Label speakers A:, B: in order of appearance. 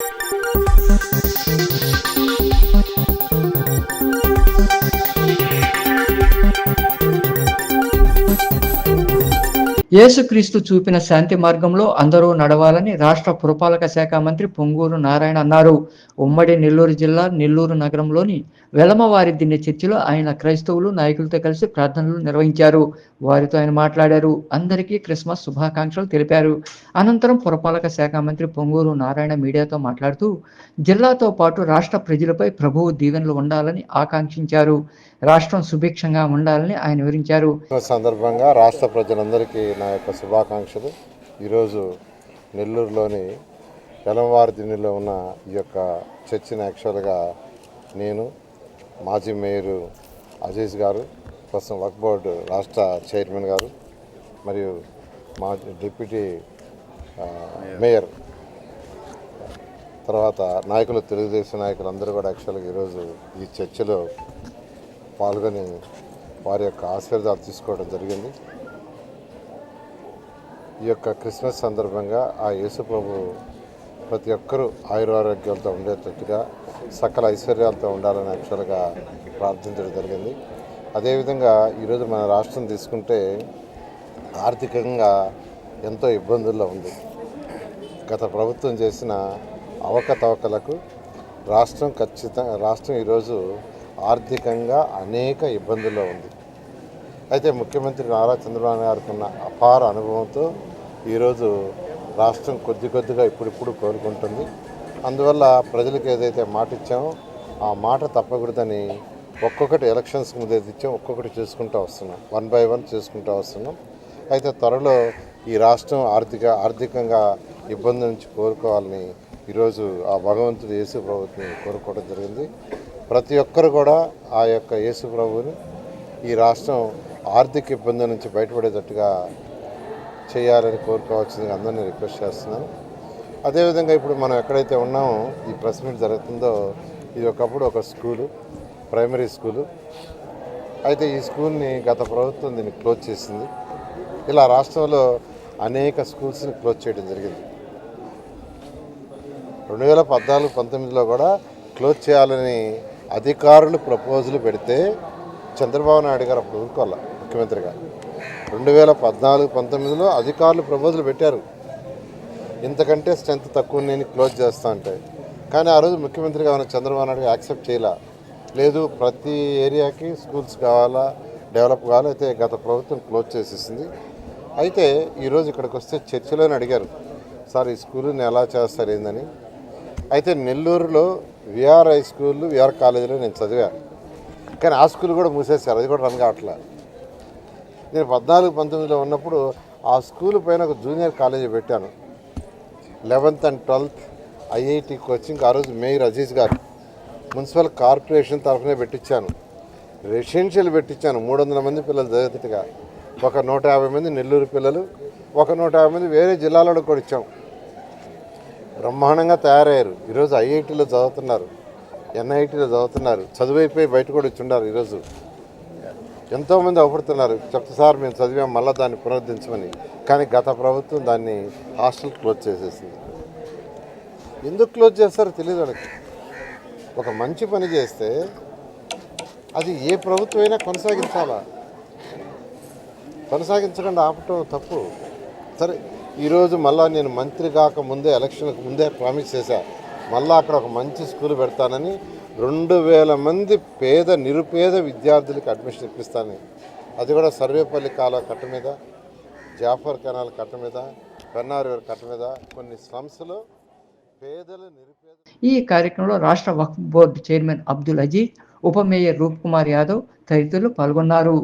A: Thank you. యేసుక్రీస్తు చూపిన శాంతి మార్గంలో అందరూ నడవాలని రాష్ట్ర పురపాలక శాఖ మంత్రి పొంగూరు నారాయణ అన్నారు. ఉమ్మడి నెల్లూరు జిల్లా నెల్లూరు నగరంలోని వెలమవారి దిన్నె చర్చిలో ఆయన క్రైస్తవులు నాయకులతో కలిసి ప్రార్థనలు నిర్వహించారు. వారితో ఆయన మాట్లాడారు. అందరికీ క్రిస్మస్ శుభాకాంక్షలు తెలిపారు. అనంతరం పురపాలక శాఖ మంత్రి పొంగూరు నారాయణ మీడియాతో మాట్లాడుతూ జిల్లాతో పాటు రాష్ట్ర ప్రజలపై ప్రభువు దీవెనలు ఉండాలని ఆకాంక్షించారు. రాష్ట్రం సుభిక్షంగా ఉండాలని ఆయన వివరించారు.
B: సందర్భంగా రాష్ట్ర ప్రజలందరికీ నా యొక్క శుభాకాంక్షలు. ఈరోజు నెల్లూరులోని ఎలంవారి ఉన్న ఈ యొక్క చర్చిని యాక్చువల్గా నేను మాజీ మేయరు అజీజ్ గారు ప్రస్తుతం వర్క్ బోర్డు రాష్ట్ర చైర్మన్ గారు మరియు మా డిప్యూటీ మేయర్ తర్వాత నాయకులు తెలుగుదేశం నాయకులు అందరూ కూడా యాక్చువల్గా ఈరోజు ఈ చర్చలో పాల్గొని వారి యొక్క ఆశీర్వాదాలు తీసుకోవడం జరిగింది. ఈ యొక్క క్రిస్మస్ సందర్భంగా ఆ యేసుప్రభు ప్రతి ఒక్కరూ ఆయురారోగ్యాలతో ఉండేటట్టుగా సకల ఐశ్వర్యాలతో ఉండాలని యాక్చువల్గా ప్రార్థించడం జరిగింది. అదేవిధంగా ఈరోజు మన రాష్ట్రం తీసుకుంటే ఆర్థికంగా ఎంతో ఇబ్బందుల్లో ఉంది. గత ప్రభుత్వం చేసిన అవకతవకలకు రాష్ట్రం ఖచ్చితంగా రాష్ట్రం ఈరోజు ఆర్థికంగా అనేక ఇబ్బందుల్లో ఉంది. అయితే ముఖ్యమంత్రి నారా చంద్రబాబు గారికి ఉన్న అపార అనుభవంతో ఈరోజు రాష్ట్రం కొద్ది కొద్దిగా ఇప్పుడిప్పుడు కోలుకుంటుంది. అందువల్ల ప్రజలకు ఏదైతే మాట ఇచ్చామో ఆ మాట తప్పకూడదని ఒక్కొక్కటి ఎలక్షన్స్ ముందు ఇచ్చాం ఒక్కొక్కటి చేసుకుంటూ వస్తున్నాం. వన్ బై వన్ చేసుకుంటూ వస్తున్నాం. అయితే త్వరలో ఈ రాష్ట్రం ఆర్థిక ఆర్థికంగా ఇబ్బంది నుంచి కోరుకోవాలని ఈరోజు ఆ భగవంతుడు యేసు ప్రభుత్వం కోరుకోవడం జరిగింది. ప్రతి ఒక్కరు కూడా ఆ యొక్క యేసు ప్రభువుని ఈ రాష్ట్రం ఆర్థిక ఇబ్బంది నుంచి బయటపడేటట్టుగా చేయాలని కోరుకోవాల్సిందిగా అందరినీ రిక్వెస్ట్ చేస్తున్నాను. అదేవిధంగా ఇప్పుడు మనం ఎక్కడైతే ఉన్నామో ఈ ప్రెస్ మీట్ జరుగుతుందో ఇది ఒకప్పుడు ఒక స్కూలు ప్రైమరీ స్కూలు. అయితే ఈ స్కూల్ని గత ప్రభుత్వం దీన్ని క్లోజ్ చేసింది. ఇలా రాష్ట్రంలో అనేక స్కూల్స్ని క్లోజ్ చేయడం జరిగింది. రెండు వేల పద్నాలుగు పంతొమ్మిదిలో కూడా క్లోజ్ చేయాలని అధికారులు ప్రపోజలు పెడితే చంద్రబాబు నాయుడు గారు అప్పుడు ఊరుకోవాలి? ముఖ్యమంత్రిగా. రెండు వేల పద్నాలుగు పంతొమ్మిదిలో అధికారులు ప్రపోజల్ పెట్టారు. ఇంతకంటే స్ట్రెంత్ తక్కువ నేను క్లోజ్ చేస్తా అంటే. కానీ ఆ రోజు ముఖ్యమంత్రిగా ఉన్న చంద్రబాబు నాయుడు యాక్సెప్ట్ చేయలే. లేదు ప్రతి ఏరియాకి స్కూల్స్ కావాలా డెవలప్ కావాలా అయితే గత ప్రభుత్వం క్లోజ్ చేసేసింది. అయితే ఈరోజు ఇక్కడికి వస్తే చర్చిలోనే అడిగారు. సార్ ఈ స్కూల్ని ఎలా చేస్తారు ఏందని. అయితే నెల్లూరులో విఆర్ హై స్కూల్ విఆర్ కాలేజీలో నేను చదివాను కానీ ఆ స్కూల్ కూడా మూసేశారు. అది కూడా రన్ కావట్లే. నేను పద్నాలుగు పంతొమ్మిదిలో ఉన్నప్పుడు ఆ స్కూల్ పైన ఒక జూనియర్ కాలేజీ పెట్టాను. Eleventh and twelfth IIT coaching ఆ రోజు మేయర్ అజీజ్ గారు. మున్సిపల్ కార్పొరేషన్ తరఫునే పెట్టించాను రెసిడెన్షియల్ పెట్టించాను మూడు వందల మంది పిల్లలు చదివేటట్టుగా ఒక నూట యాభై మంది నెల్లూరు పిల్లలు ఒక నూట యాభై మంది వేరే జిల్లాలో కూడా ఇచ్చాం. బ్రహ్మాండంగా తయారయ్యారు. ఈరోజు ఐఐటీలో చదువుతున్నారు ఎన్ఐటీలో చదువుతున్నారు. చదువు అయిపోయి బయట కూడా వచ్చి ఉన్నారు ఈరోజు ఎంతోమంది అవపడుతున్నారు చెప్తే సార్ మేము చదివాం మళ్ళీ దాన్ని పునరుద్ధరించమని. కానీ గత ప్రభుత్వం దాన్ని హాస్టల్ క్లోజ్ చేసేసింది. ఎందుకు క్లోజ్ చేస్తారో తెలియదు వాళ్ళకి. ఒక మంచి పని చేస్తే అది ఏ ప్రభుత్వం అయినా కొనసాగించాలా? కొనసాగించకుండా ఆపటం తప్పు. సరే ఈరోజు మళ్ళా నేను మంత్రి కాక ముందే ఎలక్షన్కి ముందే ప్రామిస్ చేశా. మళ్ళా అక్కడ ఒక మంచి స్కూల్ పెడతానని రెండు వేల మంది పేద నిరుపేద విద్యార్థులకు అడ్మిషన్ ఇప్పిస్తాను. అది కూడా సర్వేపల్లి కాలువ కట్ట మీద జాఫర్ కెనాల్ కట్ట మీద పెన్నార్ కట్ట మీద కొన్ని స్లమ్స్లో పేదలు నిరుపేద
A: ఈ కార్యక్రమంలో రాష్ట్ర వక్ఫ్ బోర్డు చైర్మన్ అబ్దుల్ అజీజ్ ఉప మేయర్ రూప్ కుమార్ యాదవ్ తదితరులు పాల్గొన్నారు.